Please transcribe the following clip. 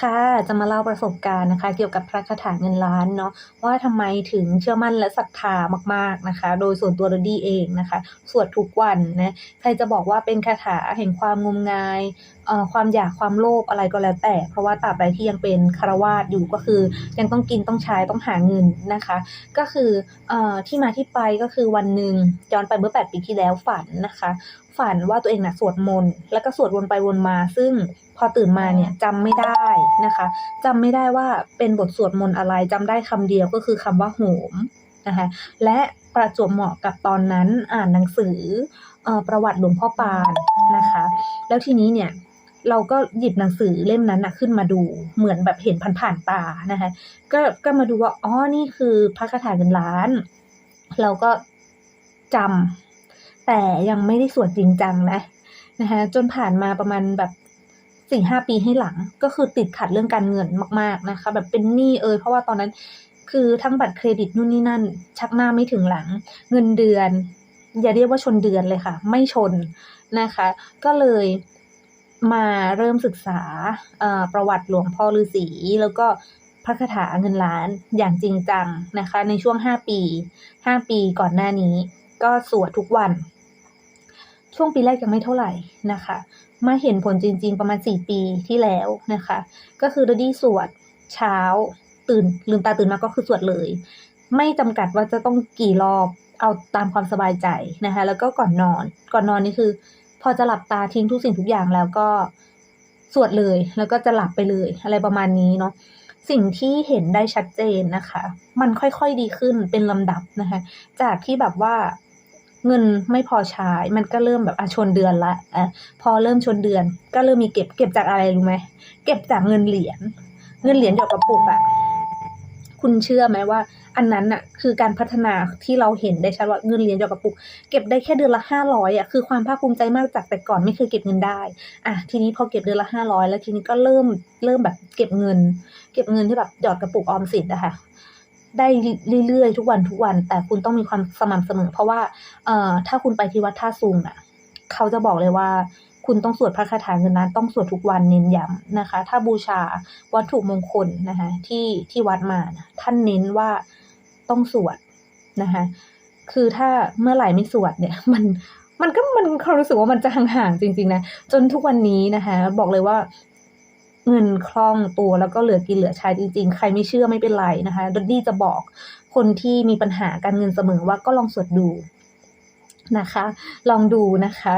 ค่ะ จะมาเล่าประสบการณ์นะคะ เกี่ยวกับพระคาถาเงินล้านเนาะว่าทำไมถึงเชื่อมั่นและศรัทธามากๆนะคะ โดยส่วนตัว Rudy เองนะคะ สวดทุกวันนะใครจะบอกว่าเป็นคาถาแห่งความงมงายความอยากความโลภอะไรก็แล้วแต่ เพราะว่าตราบใดที่ยังเป็นคฤหัสอยู่ก็คือ ยังต้องกินต้องใช้ต้องหาเงินนะคะ ก็คืออที่มาที่ไปก็คือวันหนึ่งย้อนไปเมื่อ 8 ปีที่แล้วฝันนะคะฝันว่าตัวเองน่ะสวดมนต์แล้วก็สวดวนไปวนมา ซึ่งพอตื่นมาเนี่ยจำไม่ได้นะคะจำไม่ได้ว่าเป็นบทสวดมนต์อะไรจำได้คำเดียวก็คือคำว่าโหมนะคะและประจวบเหมาะกับตอนนั้นอ่านหนังสือเอ่อประวัติหลวงพ่อปานนะคะ แล้วทีนี้เนี่ยเราก็หยิบหนังสือเล่มนั้นนะขึ้นมาดูเหมือนแบบเห็นผ่านๆตานะคะก็ก็มาดูว่าอ๋อนี่คือพระคาถาเงินล้าน เราก็จำ แต่ยังไม่ได้สวดจริงจังนะนะคะจนผ่านมาประมาณแบบสี่ห้าปีให้หลัง ก็คือติดขัดเรื่องการเงินมาก ๆนะคะ แบบเป็นหนี้เอยเพราะว่าตอนนั้นคือทั้งบัตรเครดิตนู่นนี่นั่น ชักหน้าไม่ถึงหลัง เงินเดือน อย่าเรียกว่าชนเดือนเลยค่ะ ไม่ชนนะคะ ก็เลยมาเริ่มศึกษาประวัติหลวงพ่อฤาษีแล้วก็พระคาถาเงินล้านอย่างจริงจังนะคะ ในช่วงห้าปีห้าปีก่อนหน้านี้ ก็สวดทุกวัน ช่วงปีแรกยังไม่เท่าไหร่นะคะ มาเห็นผลจริง ๆ ประมาณสี่ปีที่แล้วนะคะ ก็คือดดี้สวดเช้าตื่นลืมตาตื่นมาก็คือสวดเลย ไม่จำกัดว่าจะต้องกี่รอบเอาตามความสบายใจนะคะ แล้วก็ก่อนนอน ก่อนนอนนี่คือ พอจะหลับตาทิ้งทุกสิ่งทุกอย่างแล้วก็สวดเลย แล้วก็จะหลับไปเลย อะไรประมาณนี้เนาะสิ่งที่เห็นได้ชัดเจนนะคะ มันค่อยๆดีขึ้นเป็นลำดับนะคะ จากที่แบบว่า เงินไม่พอใช้ มันก็เริ่มแบบอะชนเดือนละอะพอเริ่มชนเดือน ก็เริ่มมีเก็บ เก็บจากอะไรรู้ไหมเก็บจากเงินเหรียญ เงินเหรียญหยดกระปุกอะคุณเชื่อไหมว่า อันนั้นอะคือการพัฒนาที่เราเห็นได้ชัดว่าเงินเหรียญหยดกระปุก เก็บได้แค่เดือนละห้าร้อยอะคือความภาคภูมิใจมากจากแต่ก่อนไม่เคยเก็บเงินได้อะทีนี้พอเก็บเดือนละห้าร้อยแล้วทีนี้ก็เริ่มเริ่มแบบเก็บเงิน เก็บเงินที่แบบหยอดกระปุกออมสินนะคะ ได้เรื่อยๆ ทุกวันทุกวัน แต่คุณต้องมีความสม่ำเสมอ เพราะว่าเอ่อถ้าคุณไปที่วัดท่าซุงอะ เขาจะบอกเลยว่า คุณต้องสวดพระคาถาเงินนั้นต้องสวดทุกวันเน้นย้ำนะคะ ถ้าบูชาวัตถุมงคลนะคะที่ที่วัดมานะท่านเน้นว่าต้องสวดนะคะคือถ้าเมื่อไหร่ไม่สวดเนี่ย มันมันก็มันเขารู้สึกว่ามันจะห่างๆจริง ๆ นะ จนทุกวันนี้นะคะ บอกเลยว่า เงินคล่องตัวแล้วก็เหลือกินเหลือใช้จริง ๆ ใครไม่เชื่อไม่เป็นไรนะคะดดดี้จะบอกคนที่มีปัญหาการเงินเสมอว่าก็ลองสวดดูนะคะ ลองดูนะคะ